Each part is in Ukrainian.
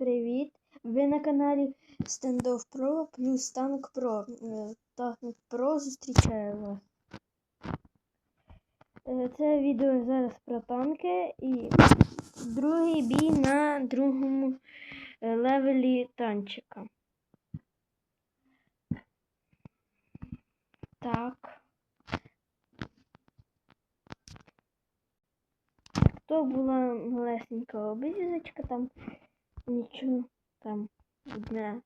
привіт! Ви на каналі Standoff Pro плюс Tank Pro. Е, Tank Pro зустрічає вас. Е, Це відео зараз про танки і другий бій на другому е, левелі танчика. Так. То була малесенька обрізочка, там нічого там одне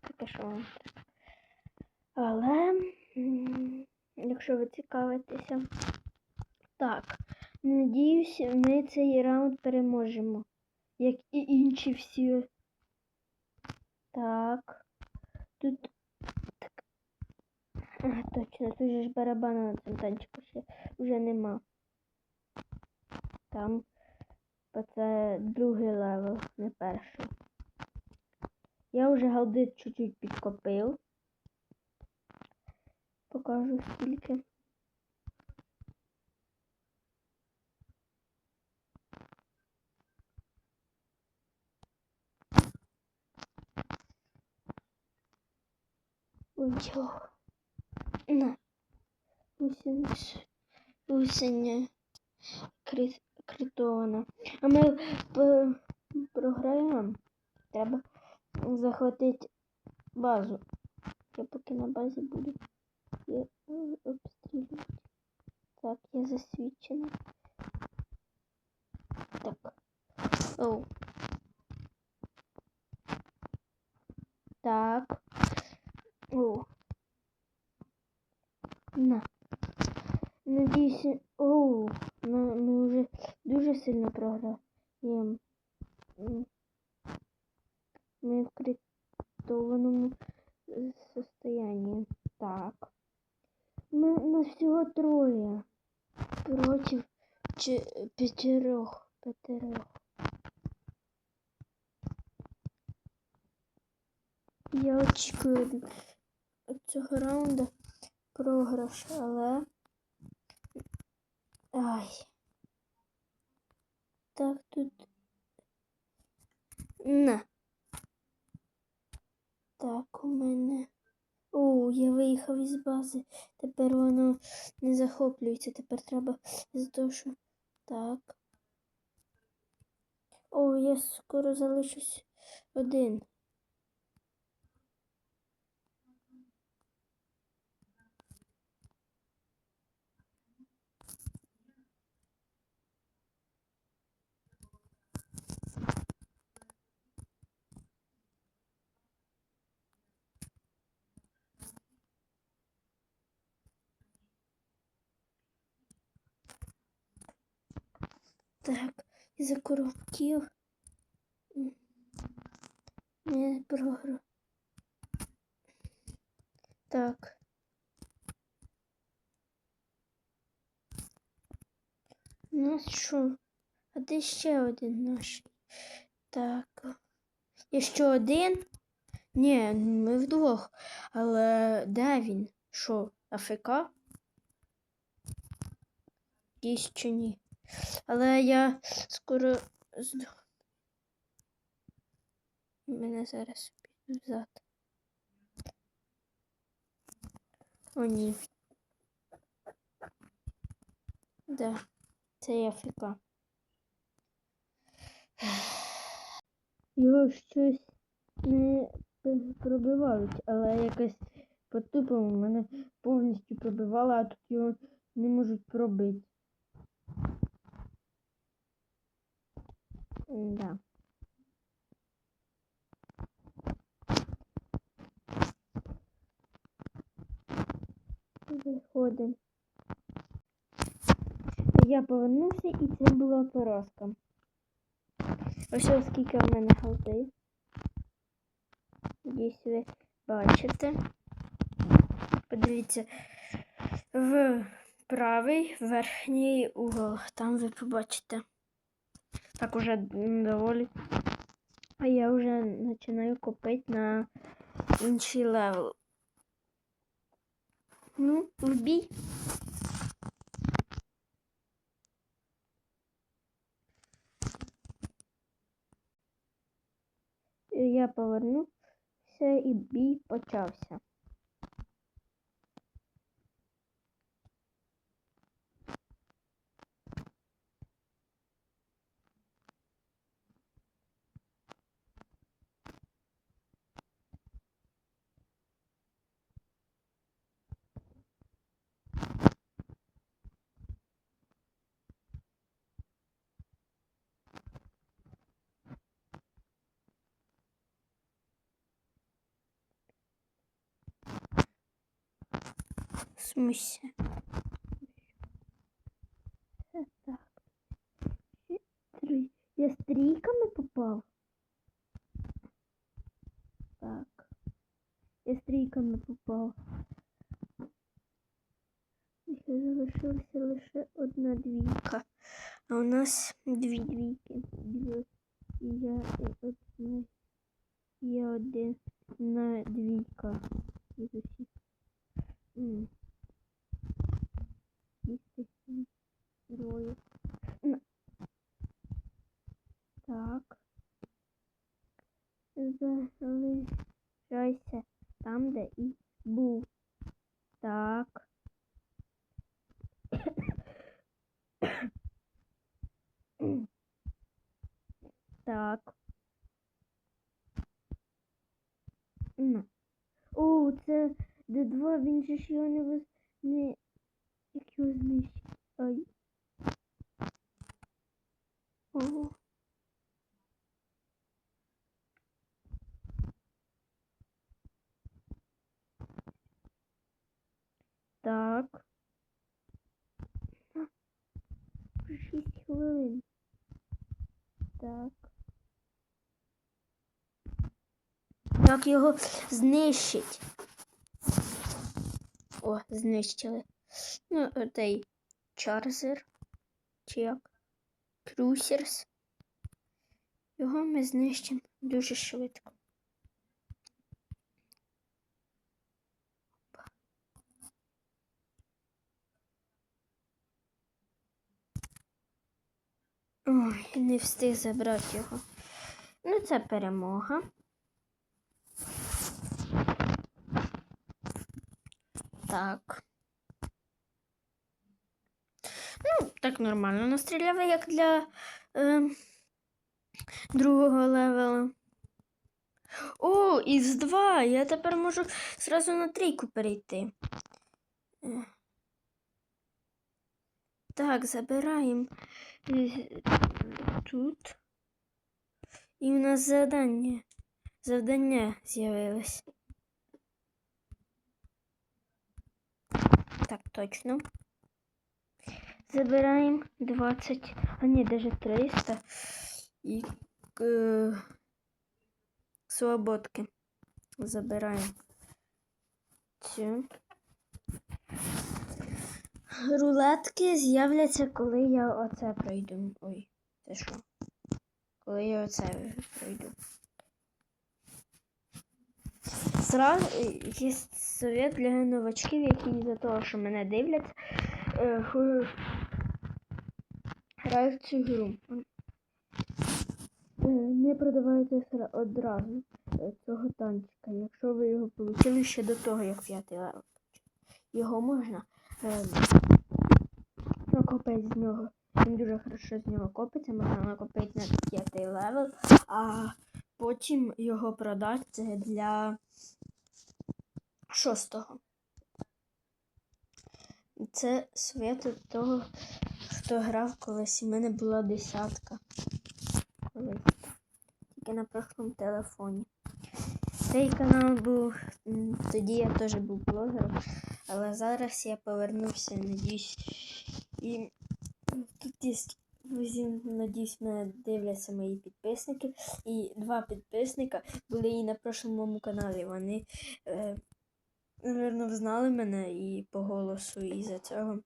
таке, що вам треба. Але, якщо ви цікавитеся, так, надіюсь, ми цей раунд переможемо, як і інші всі. Так. Тут. Так. А, точно, тут же ж барабана на цьому танчику ще вже нема. Там бо це другий левел, не перший. Я вже галдит чуть-чуть підкопив. Покажу скільки. Ой, чого? На. Усінь. Усінь крит, критована. А ми програємо. Треба захватити базу. Я поки на базі буду я обстрілювати. Так, я засвідчена. Так. Оу. Так. Оу. На. Надіюся. Оу. Ми, ми вже дуже сильно програємо. Ми в критованому состоянии. Так. Ми, нас всього троє. Проти п'ятерох. П'ятерох. Я очікую від цього раунду програш, але. Ай. Так, тут. На. Так, у мене. О, я виїхав із бази. Тепер воно не захоплюється. Тепер треба за того, що. Так. О, я скоро залишусь один. Так, із-за коробків. Не програв. Так. Ну що? А де ще один наш? Так. Є ще один? Ні, ми вдвох. Але де він? Що, АФК? Є чи ні? Але я скоро здохну. Мене зараз взад. О, ні. Да, це я АФК. Його щось не пробивають, але якось по-тупому мене повністю пробивало, а тут його не можуть пробити. Да. Виходимо. Я повернувся і це була поразка. Ось ось скільки в мене голди. Десь ви бачите. Подивіться в правий верхній угол. Там ви побачите. Так уже доволі. А я вже починаю копити на інший левел. Ну, в бій. я повернувся і бій почався. В смысле? Це так. Ще три. Я стрійками попав. Так. Я стрійками попав. Ще залишилася лише одна двійка. А у нас дві двійки. Дві. І я і одна. Є одна двійка. Із Так. Залишайся там, де і був. Так. Так. О, це Д2, він же ж його не не... Як його знищить? Ай. Так. А, вже Шість хвилин. Так. Як його знищить? О, знищили. Ну, отей Чарзер. Чи як? Крусерс. Його ми знищимо дуже швидко. Ой, не встиг забрати його. Ну, це перемога. Так. Ну, так нормально настріляли, як для е, другого левела. О, із 2. Я тепер можу зразу на трійку перейти. Так, забираємо е, тут. І у нас завдання. Завдання з'явилось. Так, точно. Забираємо 20, а ні, даже 300 і е, свободки. Забираємо цю. Рулетки з'являться, коли я оце пройду. Ой, це що? Коли я оце пройду. Сразу є совет для новачків, які за того, що мене дивляться, е, грають в цю гру. Е, Не продавайте одразу е, цього танчика, якщо ви його отримали ще до того, як п'ятий левел. Його можна накопити з нього. Він дуже хорошо з нього копиться, можна накопити на п'ятий левел, а потім його продати для шостого. Це свят від того, хто грав колись. У мене була десятка. Тільки на прошлому телефоні. Цей канал був. Тоді я теж був блогером, але зараз я повернувся, надіюсь. І тут є. Друзі, надіюсь, мене дивляться мої підписники. І два підписника були і на прошлому каналі. Вони, е, напевно, знали мене і по голосу, і за цього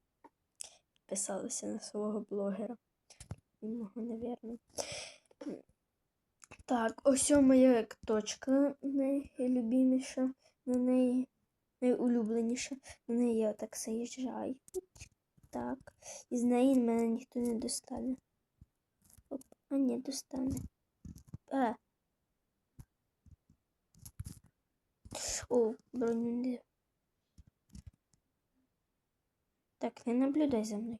підписалися на свого блогера. Мого, напевно. Так, ось моя точка найлюбіміша, на неї найулюбленіша. На неї я так заїжджаю. Так. І з неї мене ніхто не достане. Оп, а ні, достане. Е. О, броню не. Так, не наблюдай за мною.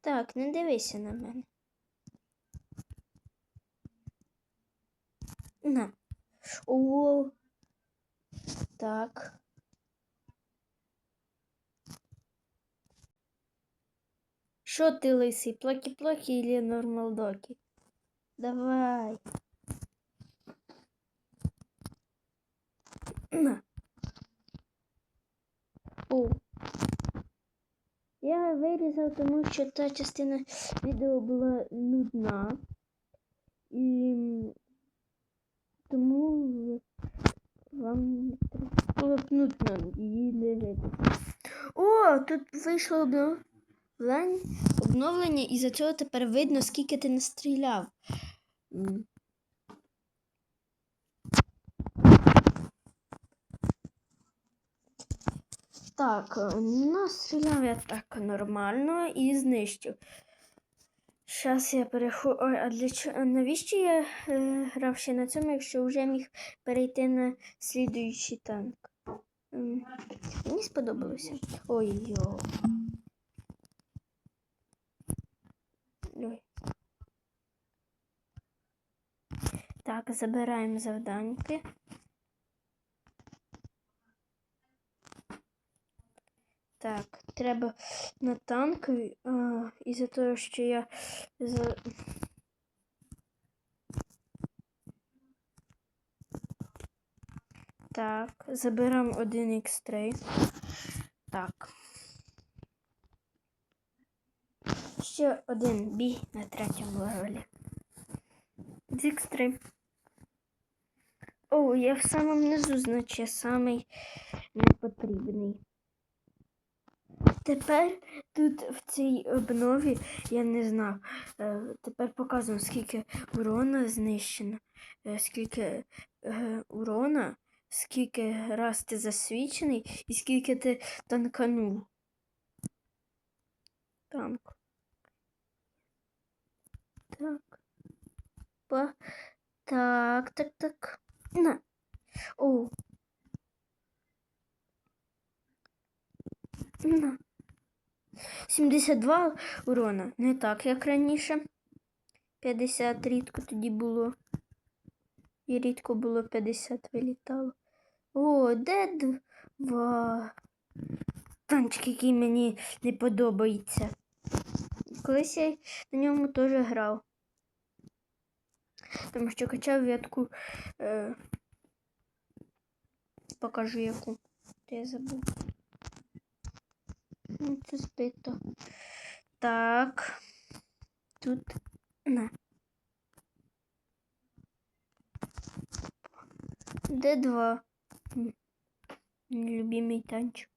Так, не дивися на мене. На. О. Так. Що ти лисий? Плакі-плакі или нормалдокі? Давай. На. О. Я вирізав, тому що та частина відео була нудна. І тому вам було б нудно її дивитися. О, тут вийшло обновлення, Обновлення і за цього тепер видно, скільки ти настріляв. Так, е, настріляв я так нормально і знищив. Зараз я переходжу. Ой, а для чого? Навіщо я е, грав ще на цьому, якщо вже міг перейти на слідуючий танк? Мені сподобалося. Ой-йо. Ой. Так, забираємо завданьки. Так, треба на танк. А, із-за того, що я за... Так, заберемо один X3. Так. Ще один бій на третьому левелі. З X3. О, я в самому низу, значить, самий непотрібний. Тепер тут в цій обнові я не знав. е, Тепер показуємо, скільки урона знищено, е, скільки е, урона, скільки раз ти засвічений і скільки ти танканув. Танк. Так. Па. Так, так, так. На. О. На. 72 урона. Не так, як раніше. 50 рідко тоді було. І рідко було 50 вилітало. О, де два танчик, який мені не подобається. Колись я на ньому теж грав. Тому що качав ветку. Е, покажу яку. Де я забув. Ну, Це збито. Так. Тут на. Де два? М, Любимий танчик.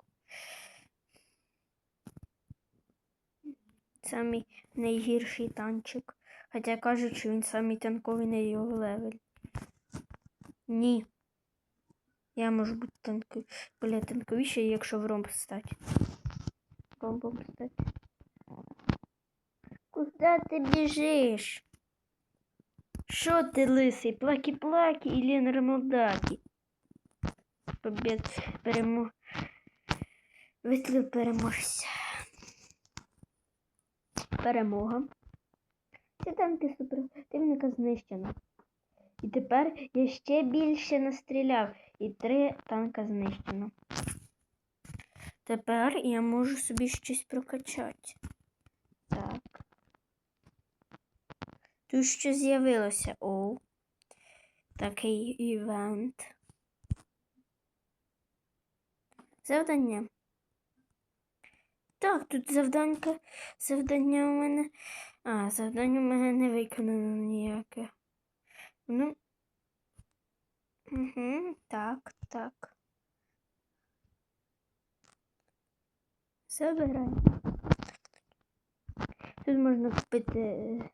Самий найгірший танчик. Хоча кажуть, що він самий танковий на його левелі. Ні. Я можу бути танковий, бля, танковіший, якщо в ромб стати. Ромбом стати. Куда ти біжиш? Що ти лисий? Плакі-плакі или нормалдаки? Побід перемо... Вислів переможця. Перемога. Ці танки супротивника знищено. І тепер я ще більше настріляв. І три танка знищено. Тепер я можу собі щось прокачати. Так. Тут що з'явилося? О. Такий івент. Завдання. Так, тут завданька. Завдання у мене. А, завдання у мене не виконано ніяке. Ну. Угу, так, так. Забирай. Тут можна купити. е?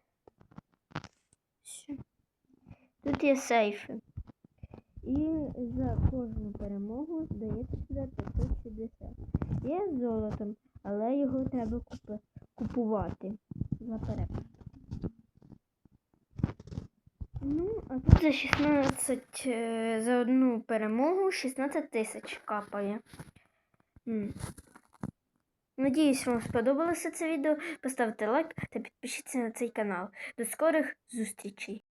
Тут є сейфи. І за кожну перемогу дається сюди 560. Є золотом, але його треба купувати за перегляд. Ну, А тут за 16 е, за одну перемогу 16 тисяч капає. Надіюсь, вам сподобалося це відео. Поставте лайк та підпишіться на цей канал. До скорих зустрічей!